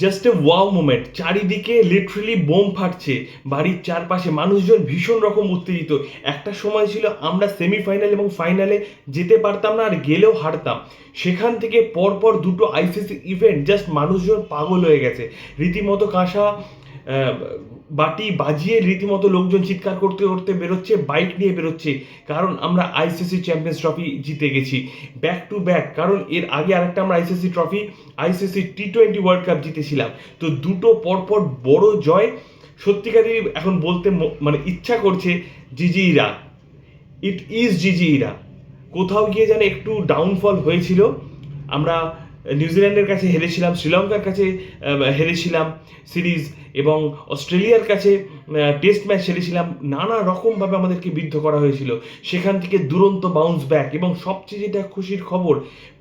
Just a wow moment চারিদিকে literally bomb ফাটছে। বাড়ির চারপাশে মানুষজন ভীষণ রকম উত্তেজিত। একটা সময় ছিল আমরা সেমিফাইনাল এবং ফাইনালে যেতে পারতাম না আর গেলেও হারতাম। সেখান থেকে পরপর দুটো আইসিসি ইভেন্ট জাস্ট মানুষজন পাগল হয়ে গেছে। রীতিমতো কাঁসা বাটি বাজিয়ে রীতিমতো লোকজন চিৎকার করতে করতে বেরোচ্ছে, বাইক নিয়ে বেরোচ্ছে। কারণ আমরা আইসিসি চ্যাম্পিয়ন্স ট্রফি জিতে গেছি। ব্যাক টু ব্যাক কারণ এর আগে আরেকটা আমরা ICC trophy ICC T twenty world cup জিতেছিলাম। তো দুটো পরপর বড় জয়। সত্যিকারই এখন বলতে মানে ইচ্ছা করছে জিজি ইরা। ইট ইজ জিজি ইরা। কোথাও গিয়ে যেন একটু ডাউনফল হয়েছিল। আমরা নিউজিল্যান্ডের কাছে হেরেছিলাম শ্রীলঙ্কার কাছে হেরেছিলাম সিরিজ এবং অস্ট্রেলিয়ার কাছে টেস্ট ম্যাচ হেরেছিলাম, নানা রকমভাবে আমাদেরকে বিদ্ধ করা হয়েছিল। সেখান থেকে দুরন্ত বাউন্স ব্যাক এবং সবচেয়ে যেটা খুশির খবর,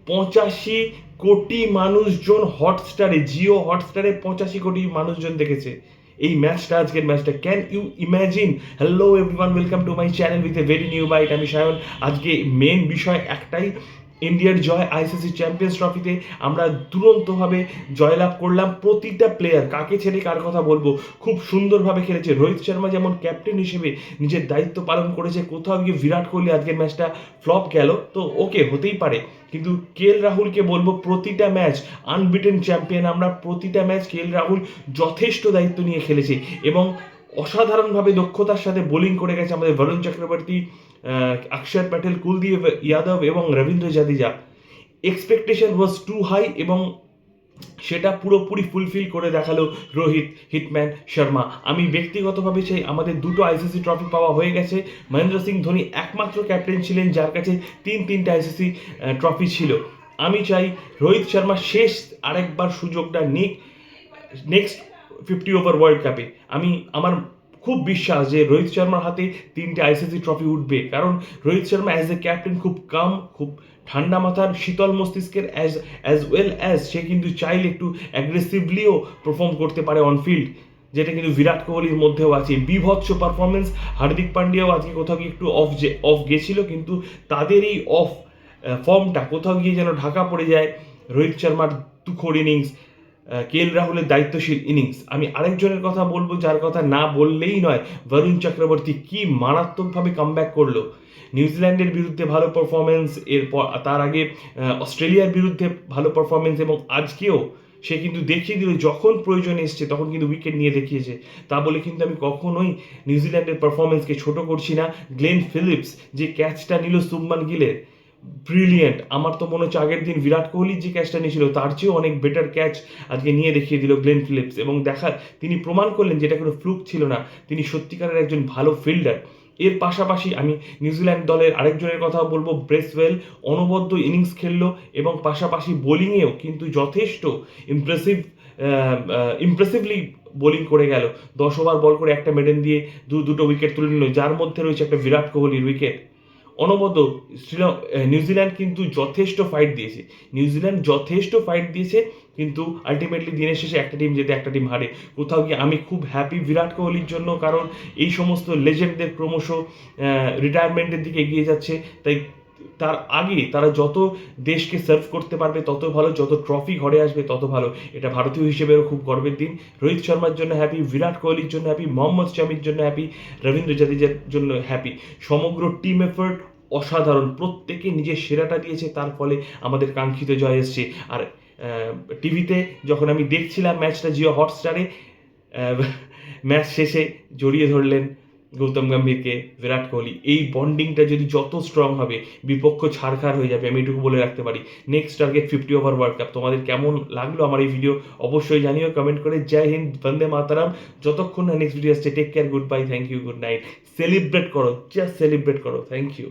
পঁচাশি কোটি মানুষজন হটস্টারে জিও হটস্টারে পঁচাশি কোটি মানুষজন দেখেছে। এই ম্যাচটা আজকের ম্যাচটা can you imagine hello everyone welcome to my channel with a very new bite আমি সায়ন। আজকে মেন বিষয় একটাই ইন্ডিয়ার জয় আইসিসি চ্যাম্পিয়ন্স ট্রফিতে আমরা দুরন্তভাবে জয়লাভ করলাম প্রতিটা প্লেয়ার কাকে ছেড়ে কার কথা বলব? খুব সুন্দরভাবে খেলেছে। রোহিত শর্মা যেমন ক্যাপ্টেন হিসেবে নিজের দায়িত্ব পালন করেছে, কোথাও গিয়ে বিরাট কোহলি আজকের ম্যাচটা ফ্লপ গেল। তো ওকে হতেই পারে। কিন্তু কে এল রাহুলকে বলব প্রতিটা ম্যাচ আনবিটেন চ্যাম্পিয়ন আমরা প্রতিটা ম্যাচ কে এল রাহুল যথেষ্ট দায়িত্ব নিয়ে খেলেছে এবং অসাধারণভাবে দক্ষতার সাথে বোলিং করে গেছে আমাদের বরুণ চক্রবর্তী অক্ষর প্যাটেল, কুলদীপ যাদব এবং Ravindra Jadeja. Expectation was too high এবং সেটা পুরোপুরি ফুলফিল করে দেখাল রোহিত, হিটম্যান শর্মা। আমি ব্যক্তিগতভাবে চাই আমাদের দুটো আইসিসি ট্রফি পাওয়া হয়ে গেছে। মহেন্দ্র সিং ধোনি একমাত্র ক্যাপ্টেন ছিলেন যার কাছে তিন তিনটে আইসিসি ট্রফি ছিল। আমি চাই রোহিত শর্মা শেষ আরেকবার সুযোগটা নিক নেক্সট ফিফটি ওভার ওয়ার্ল্ড কাপে আমি, আমার খুব বিশ্বাস যে রোহিত শর্মার হাতে তিনটে আইসিসি ট্রফি উঠবে। কারণ Rohit Sharma as a captain খুব কাম খুব ঠান্ডা মাথার, শীতল মস্তিষ্কের অ্যাজ অ্যাজ ওয়েল অ্যাজ সে কিন্তু চাইলে একটু অ্যাগ্রেসিভলিও পারফর্ম করতে পারে অন ফিল্ড যেটা কিন্তু বিরাট কোহলির মধ্যেও আছে। বিভৎস পারফরমেন্স হার্দিক পান্ডিয়াও আজকে কোথাও গিয়ে একটু অফ যে অফ গেছিল, কিন্তু তাদের এই অফ ফর্মটা কোথাও গিয়ে যেন ঢাকা পড়ে যায় রোহিত শর্মার তুখোর ইনিংস কেএল রাহুলের দায়িত্বশীল ইনিংস আমি আরেকজনের কথা বলব, যার কথা না বললেই নয় বরুণ চক্রবর্তী কি মারাত্মকভাবে কামব্যাক করল? নিউজিল্যান্ডের বিরুদ্ধে ভালো পারফরমেন্স এরপর তার আগে অস্ট্রেলিয়ার বিরুদ্ধে ভালো পারফরমেন্স এবং আজকেও সে কিন্তু দেখিয়ে দিল, যখন প্রয়োজন এসছে, তখন কিন্তু উইকেট নিয়ে দেখিয়েছে। তা বলে কিন্তু আমি কখনোই নিউজিল্যান্ডের পারফরমেন্সকে ছোট করছি না। গ্লেন ফিলিপস যে ক্যাচটা নিল সুবমান গিলের ব্রিলিয়েন্ট আমার তো মনে হচ্ছে আগের দিন বিরাট কোহলির যে ক্যাচটা নিয়েছিল, তার চেয়েও অনেক বেটার ক্যাচ আজকে নিয়ে দেখিয়ে দিল গ্লেন ফিলিপস এবং দেখা, তিনি প্রমাণ করলেন যেটা কোনো ফ্লুক ছিল না। তিনি সত্যিকারের একজন ভালো ফিল্ডার এর পাশাপাশি আমি নিউজিল্যান্ড দলের আরেকজনের কথা বলব ব্রেসওয়েল অনবদ্য ইনিংস খেললো এবং পাশাপাশি বোলিংয়েও কিন্তু যথেষ্ট ইমপ্রেসিভ ইমপ্রেসিভলি বোলিং করে গেল। দশ ওভার বল করে একটা মেডেন দিয়ে দু দুটো উইকেট তুলে নিল, যার মধ্যে রয়েছে একটা বিরাট কোহলির উইকেট শ্রীলঙ্কা নিউজিল্যান্ড কিন্তু যথেষ্ট ফাইট দিয়েছে। নিউজিল্যান্ড যথেষ্ট ফাইট দিয়েছে, কিন্তু আলটিমেটলি দিনের শেষে একটা টিম যেতে একটা টিম হারে। কোথাও গিয়ে আমি খুব হ্যাপি বিরাট কোহলির জন্য, কারণ এই সমস্ত লেজেন্ডদের ক্রমশ রিটায়ারমেন্টের দিকে এগিয়ে যাচ্ছে। তাই তার আগে তারা যত দেশকে সার্ভ করতে পারবে, তত ভালো, যত ট্রফি ঘরে আসবে, তত ভালো। এটা ভারতীয় হিসেবেও খুব গর্বের দিন। রোহিত শর্মার জন্য হ্যাপি বিরাট কোহলির জন্য হ্যাপি মোহাম্মদ শামির জন্য হ্যাপি রবীন্দ্র জাদেজার জন্য হ্যাপি সমগ্র টিম এফার্ট অসাধারণ। প্রত্যেকে নিজের সেরাটা দিয়েছে, তার ফলে আমাদের কাঙ্ক্ষিত জয় এসছে। আর টিভিতে যখন আমি দেখছিলাম ম্যাচটা জিও হটস্টারে ম্যাচ শেষে জড়িয়ে ধরলেন গৌতম গম্ভীরকে, বিরাট কোহলি। এই বন্ডিংটা যদি যত স্ট্রং হবে, বিপক্ষ ছাড়খাড় হয়ে যাবে, আমি এটুকু বলে রাখতে পারি। Next target fifty over world cup তোমাদের কেমন লাগল আমার এই ভিডিও অবশ্যই জানিও কমেন্ট করে। জয় হিন্দ, বন্দে মাতারাম। যতক্ষণ না নেক্সট ভিডিও আসছে take care good bye thank you good night celebrate করো জাস্ট সেলিব্রেট করো। Thank you